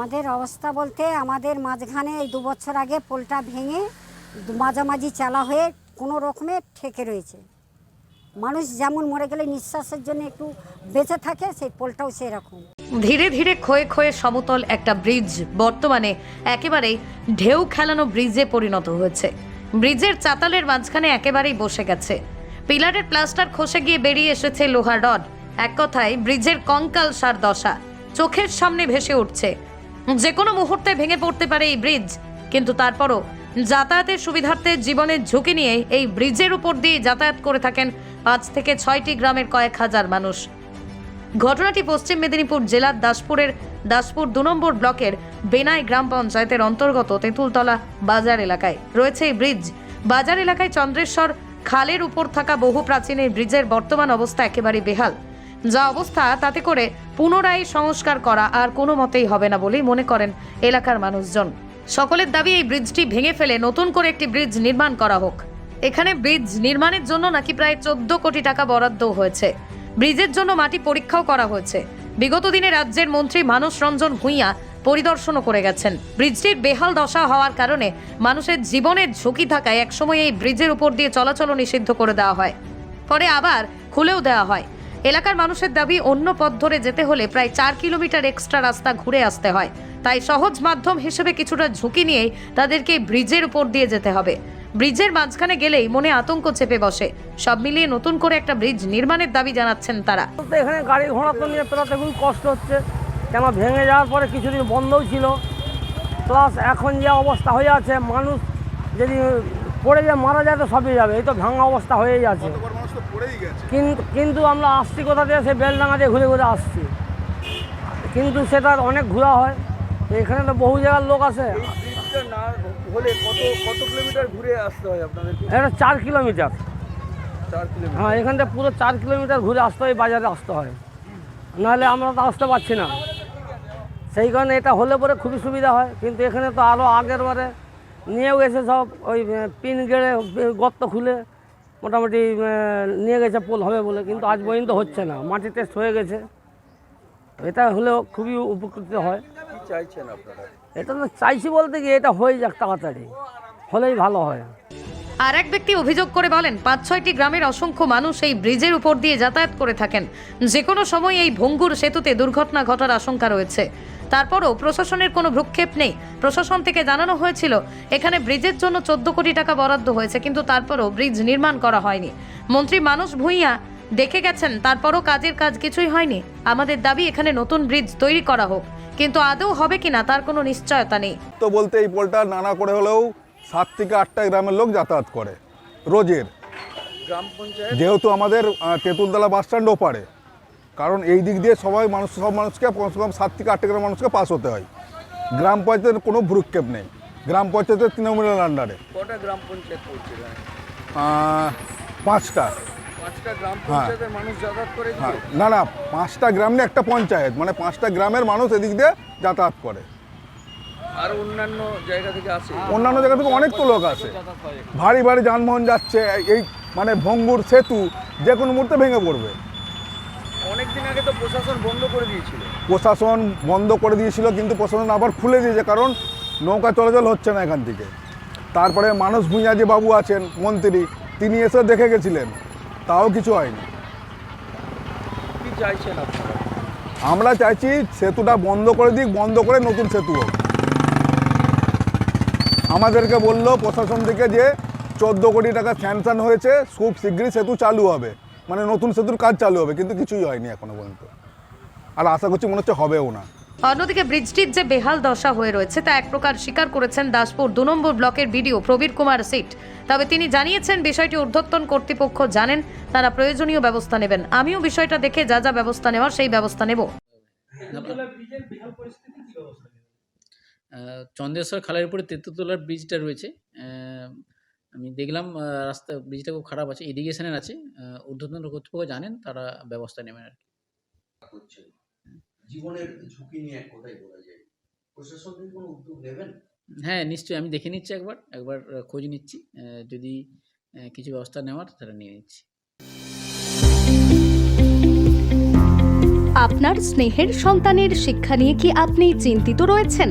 আমাদের অবস্থা বলতে আমাদের মাঝখানে এই দু বছর আগে পোলটা ভেঙে মাঝামাঝি চালা হয়ে কোনো রকমে ঠেকে রয়েছে। মানুষ যেমন মরে গেলে নিঃশ্বাসের জন্য একটু বেঁচে থাকে, সেই পোলটাও সেরকম। ধীরে ধীরে ক্ষয়ে ক্ষয়ে সমতল একটা ব্রিজ, বর্তমানে একেবারেই ঢেউ খেলানো ব্রিজে পরিণত হয়েছে। ব্রিজের চাতালের মাঝখানে একেবারেই বসে গেছে। পিলারের প্লাস্টার খসে গিয়ে বেরিয়ে এসেছে লোহার রড। এক কথায়, ব্রিজের কঙ্কাল সার দশা, চোখের সামনে ভেসে উঠছে। যে কোনো মুহূর্তে ভেঙে পড়তে পারে এই ব্রিজ কিন্তু তারপরও যাতায়াতের সুবিধার্থে জীবনের ঝুঁকি নিয়ে এই ব্রিজের উপর দিয়ে যাতায়াত করে থাকেন পাঁচ থেকে ছয়টি গ্রামের কয়েক হাজার মানুষ। ঘটনাটি পশ্চিম মেদিনীপুর জেলার দাসপুরের দাসপুর দু নম্বর ব্লকের বেনাই গ্রাম পঞ্চায়েতের অন্তর্গত তেঁতুলতলা বাজার এলাকায় রয়েছে এই ব্রিজ বাজার এলাকায় চন্দ্রেশ্বর খালের উপর থাকা বহু প্রাচীন এই ব্রিজের বর্তমান অবস্থা একেবারে বেহাল। যা অবস্থা তাতে করে পুনরায় সংস্কার করা আর কোনো মতেই হবে না বলেই মনে করেন এলাকার মানুষজন। সকলের দাবি এই ব্রিজটি ভেঙে ফেলে নতুন করে একটি ব্রিজ নির্মাণ করা হোক। এখানে ব্রিজ নির্মাণের জন্য নাকি প্রায় চোদ্দ কোটি টাকা বরাদ্দ হয়েছে। ব্রিজের জন্য মাটি পরীক্ষাও করা হয়েছে। বিগত দিনে রাজ্যের মন্ত্রী মানস রঞ্জন ভূঁইয়া পরিদর্শনও করে গেছেন। ব্রিজটির বেহাল দশা হওয়ার কারণে মানুষের জীবনের ঝুঁকি থাকায় একসময় এই ব্রিজের উপর দিয়ে চলাচলও নিষিদ্ধ করে দেওয়া হয়। পরে আবার খুলেও দেওয়া হয়। এলাকার মানুষের দাবি, অন্য পথ ধরে যেতে হলে প্রায় চার কিলোমিটার এক্সট্রা রাস্তা ঘুরে আসতে হয়। তাই সহজ মাধ্যম হিসেবে কিছুটা ঝুঁকি নিয়েই তাদেরকে ব্রিজের উপর দিয়ে যেতে হবে। ব্রিজের মাঝখানে গেলেই মনে আতঙ্ক চেপে বসে। সব মিলিয়ে নতুন করে একটা ব্রিজ নির্মাণের দাবি জানাচ্ছেন তারা। এখানে গাড়ি ঘোড়া তো নিয়ে পেলাতে খুবই কষ্ট হচ্ছে। কেন ভেঙে যাওয়ার পরে কিছুদিন বন্ধও ছিল। প্লাস এখন যে অবস্থা হয়ে আছে, মানুষ যদি পড়ে যায়, মারা যায়, তো সবই যাবে। এই তো ভাঙা অবস্থা হয়েই আছে। কিন্তু আমরা আসছি কোথা দিয়ে সেই বেলডাঙ্গা দিয়ে ঘুরে ঘুরে আসছি। কিন্তু সেটা অনেক ঘোরা হয়। এখানে তো বহু জায়গার লোক আছে। হলে কত কত কিলোমিটার ঘুরে আসতে হয় এটা চার কিলোমিটার। হ্যাঁ এখান থেকে পুরো চার কিলোমিটার ঘুরে আসতে হয় বাজারে আসতে হয়। নাহলে আমরা তো আসতে পারছি না। সেই কারণে এটা হলে পরে খুবই সুবিধা হয়। কিন্তু এখানে তো আরও আগের বারে নিয়েও গেছে সব ওই পিন গেড়ে গর্ত খুলে মোটামুটি নিয়ে গেছে পোল হবে বলে কিন্তু আজ পর্যন্ত হচ্ছে না। মাটি টেস্ট হয়ে গেছে। এটা হলেও খুবই উপকৃত হয়। চাইছেন আপনারা? এটা তো চাইছি বলতে গিয়ে এটা হয়ে যাক তাড়াতাড়ি। হলেই ভালো হয়। আর এক ব্যক্তি অভিযোগ করে বলেন, পাঁচ ছয়টি গ্রামের অসংখ্য মানুষ এই ব্রিজের উপর দিয়ে যাতায়াত করে থাকেন। যে কোনো সময় এই ভঙ্গুর সেতুতে দুর্ঘটনা ঘটার আশঙ্কা রয়েছে। তারপরও প্রশাসনের কোনো ভ্রুক্ষেপ নেই। প্রশাসন থেকে জানানো হয়েছিল, এখানে ব্রিজের জন্য চোদ্দ কোটি টাকা বরাদ্দ হয়েছে, কিন্তু তারপরও ব্রিজ নির্মাণ করা হয়নি। মন্ত্রী মানস ভূঁইয়া দেখে গেছেন, তারপরও কাজের কাজ কিছুই হয়নি। আমাদের দাবি, এখানে নতুন ব্রিজ তৈরি করা হোক। কিন্তু আদৌ হবে কিনা, তার কোনো নিশ্চয়তা নেই। তো বলতে এই পোলটা নানা করে হলেও সাত থেকে আটটা গ্রামের লোক যাতায়াত করে রোজের। গ্রাম পঞ্চায়েত যেহেতু আমাদের তেঁতুলতলা বাস স্ট্যান্ড ওপারে কারণ এই দিক দিয়ে সবাই মানুষ সব মানুষকে কমসে কম সাত থেকে আটটা গ্রাম মানুষকে পাস হতে হয়। গ্রাম পঞ্চায়েতের কোনো ভ্রুক্ষেপ নেই। গ্রাম পঞ্চায়েতের তৃণমূলের আন্ডারে কটা গ্রাম পঞ্চায়েত পড়ছে পাঁচটা। করে হ্যাঁ। না না পাঁচটা গ্রাম নিয়ে একটা পঞ্চায়েত। মানে পাঁচটা গ্রামের মানুষ এদিক দিয়ে যাতায়াত করে। আর অন্যান্য জায়গা থেকে আসে। অন্যান্য জায়গা থেকে অনেক তো লোক আসে। ভারী ভারী যানবাহন যাচ্ছে এই মানে ভঙ্গুর সেতু যে কোনো মুহূর্তে ভেঙে পড়বে। অনেকদিন আগে তো প্রশাসন বন্ধ করে দিয়েছিল। প্রশাসন বন্ধ করে দিয়েছিল কিন্তু প্রশাসন আবার খুলে দিয়েছে কারণ নৌকা চলাচল হচ্ছে না এখান থেকে। তারপরে মানস ভূঁইয়া যে বাবু আছেন মন্ত্রী তিনি এসে দেখে গেছিলেন। তাও কিছু হয়নি। কি চাইছেন আপনারা? আমরা চাইছি সেতুটা বন্ধ করে দিক বন্ধ করে নতুন সেতু হোক। আমাদেরকে বলল প্রশাসন থেকে যে চোদ্দ কোটি টাকা স্যাংশন হয়েছে খুব শীঘ্রই সেতু চালু হবে। মানে নতুন সেতুর কাজ চালু হবে কিন্তু কিছুই হয়নি এখনও পর্যন্ত। আর আশা করছি মনে হচ্ছে হবেও না। অন্যদিকে ব্রিজটির যে বেহাল দশা হয়ে রয়েছে তা এক প্রকার স্বীকার করেছেন দাসপুর দু নম্বর ব্লকের বিডিও প্রবীর কুমার সিট তবে তিনি জানিয়েছেন বিষয়টি ঊর্ধ্বতন কর্তৃপক্ষ জানেন তারা প্রয়োজনীয় ব্যবস্থা নেবেন। আমিও বিষয়টা দেখে যা যা ব্যবস্থা নেওয়ার সেই ব্যবস্থা নেব। আহ, চন্দ্রেশ্বর খালের উপরে তেঁতুতলার ব্রিজটা রয়েছে। আমি দেখলাম রাস্তা ব্রিজটা খুব খারাপ আছে ইরিগেশনের আছে। ঊর্ধ্বতন কর্তৃপক্ষ জানেন তারা ব্যবস্থা নেবেন আর কি। জীবনের ঝুঁকি নিয়ে এক কথাই বলা যায়? প্রশাসন কোনো উদ্যোগ নেবেন? হ্যাঁ নিশ্চয়ই আমি দেখে নিচ্ছি একবার একবার খোঁজ নিচ্ছি। যদি কিছু ব্যবস্থা নেওয়ার তারা নিয়ে নিচ্ছি। আপনার স্নেহের সন্তানের শিক্ষা নিয়ে কি আপনি চিন্তিত রয়েছেন?